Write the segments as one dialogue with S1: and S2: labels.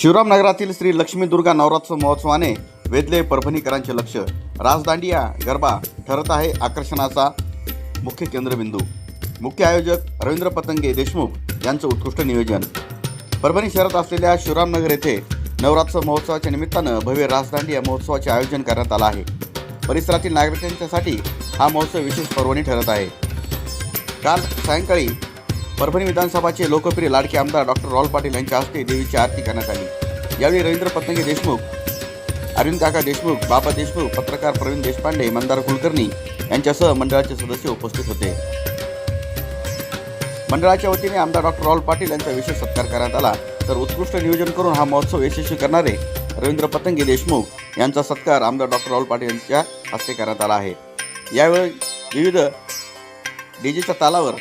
S1: शिवरामनगरातील श्री लक्ष्मी दुर्गा नवरात्र महोत्सवाने वेधले परभणीकरांचे लक्ष. राजदांडिया गरबा ठरत आहे आकर्षणाचा मुख्य केंद्रबिंदू. मुख्य आयोजक रवींद्र पतंगे देशमुख यांचं उत्कृष्ट नियोजन. परभणी शहरात असलेल्या शिवरामनगर येथे नवरात्र महोत्सवाच्या निमित्तानं भव्य राजदांडिया महोत्सवाचे आयोजन करण्यात आलं आहे. परिसरातील नागरिकांच्यासाठी हा महोत्सव विशेष पर्वणी ठरत आहे. काल सायंकाळी परभणी विधानसभाचे लोकप्रिय लाडके आमदार डॉक्टर राहुल पाटील यांच्या हस्ते देवीची आरती करण्यात आली. यावेळी रवींद्र पतंगे देशमुख अरविंद काका देशमुख बाबा देशमुख पत्रकार प्रवीण देशपांडे मंदार कुलकर्णी यांच्यासह मंडळाचे सदस्य उपस्थित होते. मंडळाच्या वतीने आमदार डॉक्टर राहुल पाटील यांचा विशेष सत्कार करण्यात आला. तर उत्कृष्ट नियोजन करून हा महोत्सव यशस्वी करणारे रवींद्र पतंगे देशमुख यांचा सत्कार आमदार डॉक्टर राहुल पाटील यांच्या हस्ते करण्यात आला आहे. यावेळी विविध डीजेच्या तालावर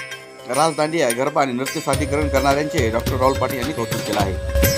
S1: राजदांडिया गरबा आणि नृत्य सादरीकरण करणाऱ्यांचे डॉक्टर राहुल पाटील यांनी कौतुक केलं आहे.